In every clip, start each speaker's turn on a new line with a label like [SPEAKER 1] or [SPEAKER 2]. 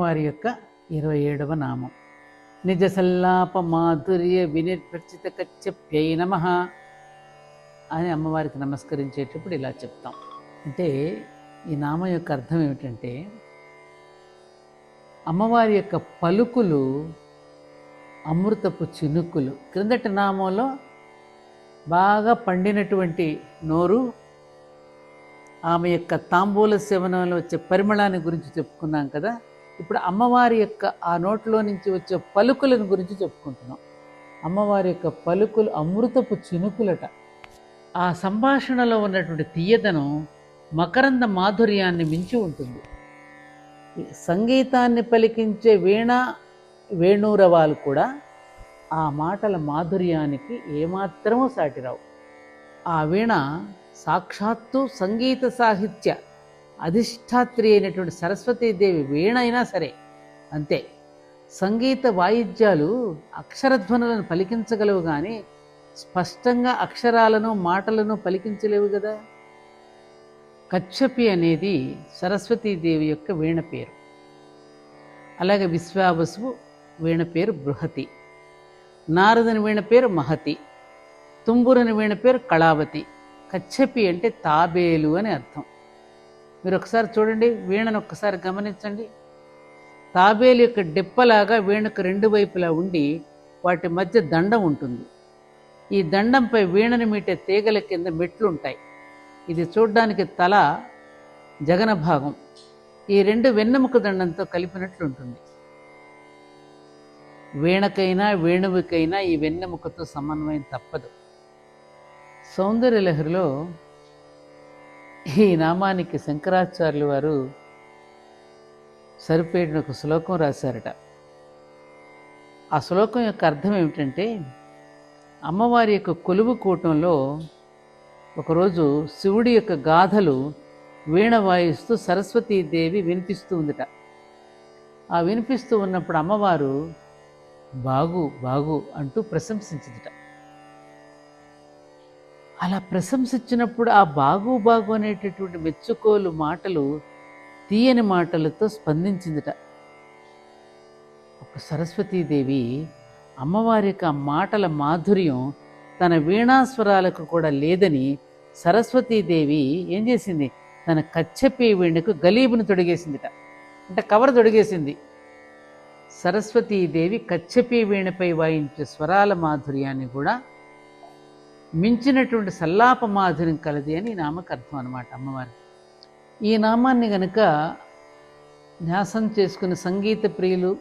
[SPEAKER 1] వారి యొక్క ఇరవై ఏడవ నామం. నిజ సల్లాప మాధుర్య వినిర్వర్చిత కచ్చప్యై నమ అని అమ్మవారికి నమస్కరించేటప్పుడు ఇలా చెప్తాం. అంటే ఈ నామం యొక్క అర్థం ఏమిటంటే అమ్మవారి యొక్క పలుకులు అమృతపు చినుకులు. క్రిందటి నామంలో బాగా పండినటువంటి నోరు ఆమె యొక్క తాంబూల సేవనంలో వచ్చే పరిమళాన్ని గురించి చెప్పుకున్నాం కదా ఇప్పుడు అమ్మవారి యొక్క ఆ నోట్లో నుంచి వచ్చే పలుకులను గురించి చెప్పుకుంటున్నాం. అమ్మవారి యొక్క పలుకులు అమృతపు చినుకులట. ఆ సంభాషణలో ఉన్నటువంటి తీయదనం మకరంద మాధుర్యాన్ని మించి ఉంటుంది. సంగీతాన్ని పలికించే వీణ వేణూరవాలు కూడా ఆ మాటల మాధుర్యానికి ఏమాత్రమూ సాటిరావు. ఆ వీణ సాక్షాత్తు సంగీత సాహిత్య అధిష్టాత్రి అయినటువంటి సరస్వతీదేవి వీణ అయినా సరే అంతే. సంగీత వాయిద్యాలు అక్షరధ్వనులను పలికించగలవు కానీ స్పష్టంగా అక్షరాలను మాటలను పలికించలేవు కదా కచ్చపి అనేది సరస్వతీదేవి యొక్క వీణ పేరు. అలాగే విశ్వావసువు వీణ పేరు బృహతి. నారదుని వీణ పేరు మహతి. తుంబురుని వీణ పేరు కళావతి. కచ్చపి అంటే తాబేలు అని అర్థం. మీరు ఒకసారి చూడండి వీణను ఒక్కసారి గమనించండి. తాబేలు యొక్క డిప్పలాగా వీణకు రెండు వైపులా ఉండి వాటి మధ్య దండం ఉంటుంది. ఈ దండంపై వీణను మీటే తీగల కింద మెట్లు ఉంటాయి ఇది చూడ్డానికి తల జగన భాగం. ఈ రెండు వెన్నెముక దండంతో కలిపినట్లు ఉంటుంది వీణకైనా వేణువుకైనా ఈ వెన్నెముకతో సమన్వయం తప్పదు. సౌందర్యలహరిలో ఈ నామానికి శంకరాచార్యులు వారు సరిపోయిన ఒక శ్లోకం రాశారట. ఆ శ్లోకం యొక్క అర్థం ఏమిటంటే అమ్మవారి యొక్క కొలువు కూటంలో ఒకరోజు శివుడి యొక్క గాథలు వీణ వాయిస్తూ సరస్వతీదేవి వినిపిస్తూ ఉందిట. ఆ వినిపిస్తూ ఉన్నప్పుడు అమ్మవారు బాగు బాగు అంటూ ప్రశంసించిందిట. అలా ప్రశంసించినప్పుడు ఆ బాగు బాగు అనేటటువంటి మెచ్చుకోలు మాటలు తీయని మాటలతో స్పందించిందిట. ఒక సరస్వతీదేవి అమ్మవారి యొక్క మాటల మాధుర్యం తన వీణాస్వరాలకు కూడా లేదని సరస్వతీదేవి ఏం చేసింది? తన కచ్చపి వీణకు గలీబును తొడిగేసిందిట. అంటే కవర్ తొడిగేసింది. సరస్వతీదేవి కచ్చపి వీణపై వాయించే స్వరాల మాధుర్యాన్ని కూడా మించినటువంటి సల్లాప మాధుర్యం కలది అని ఈ నామకు అర్థం అనమాట అమ్మవారి ఈ నామాన్ని గనక న్యాసం చేసుకుని సంగీత ప్రియులు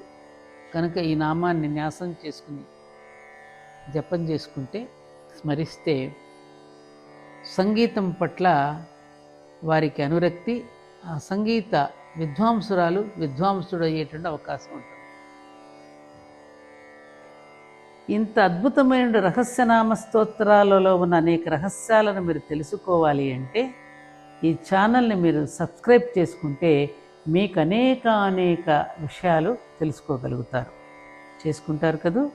[SPEAKER 1] కనుక ఈ నామాన్ని న్యాసం చేసుకుని జపం చేసుకుంటే స్మరిస్తే సంగీతం పట్ల వారికి అనురక్తి ఆ సంగీత విద్వాంసురాలు విద్వాంసుడు అయ్యేటువంటి అవకాశం ఉంటుంది. ఇంత అద్భుతమైన రహస్యనామ స్తోత్రాలలో ఉన్న అనేక రహస్యాలను మీరు తెలుసుకోవాలి అంటే ఈ ఛానల్ని మీరు సబ్స్క్రైబ్ చేసుకుంటే మీకు అనేక అనేక విషయాలు తెలుసుకోగలుగుతారు. చేసుకుంటారు కదూ?